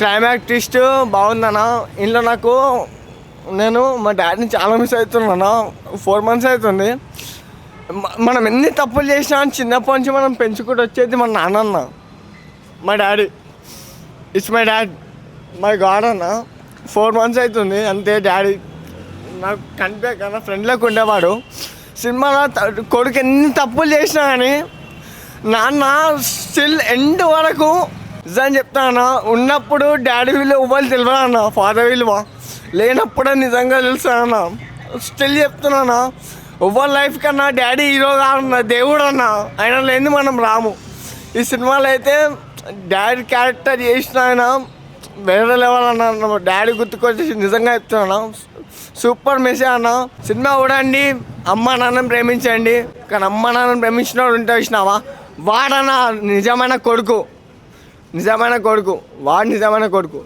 Climax twist బాగుందన్న. ఇంట్లో నాకు నేను మా డాడీని చాలా మిస్ అవుతున్నాను. ఫోర్ మంత్స్ అవుతుంది. మనం ఎన్ని తప్పులు చేసినా చిన్నప్పటి నుంచి మనం పెంచుకుంటూ వచ్చేది మన నాన్నన్న. మా daddy it's my dad my god అన్న. ఫోర్ మంత్స్ అవుతుంది. అంతే డాడీ నాకు కనిపే కదా ఫ్రెండ్లోకి ఉండేవాడు. సినిమాలో కొడుకు ఎన్ని తప్పులు చేసినా కానీ నాన్న స్టిల్ ఎండ్ వరకు నిజం చెప్తాను ఉన్నప్పుడు డాడీ విలువ ఇవ్వాలి తెలియదు అన్న ఫాదర్ విలువ లేనప్పుడే నిజంగా తెలుసు అన్న? స్టిల్ చెప్తున్నానా ఎవరి లైఫ్ కన్నా డాడీ హీరో కాదన్న దేవుడు అన్న ఆయన లేని మనం రాము. ఈ సినిమాలో అయితే డాడీ క్యారెక్టర్ చేసిన ఆయన వేరే లెవెల్ అన్న డాడీ గుర్తుకొచ్చేసి నిజంగా చెప్తున్నాను సూపర్ మెసేజ్ అన్న. సినిమా చూడండి అమ్మ నాన్నని ప్రేమించండి. కానీ అమ్మ నాన్నని ప్రేమించినోడు ఉంటే వచ్చినావా వాడన్న నిజమైన కొడుకు. నిజమైన కొడుకు వాడు నిజమైన కొడుకు.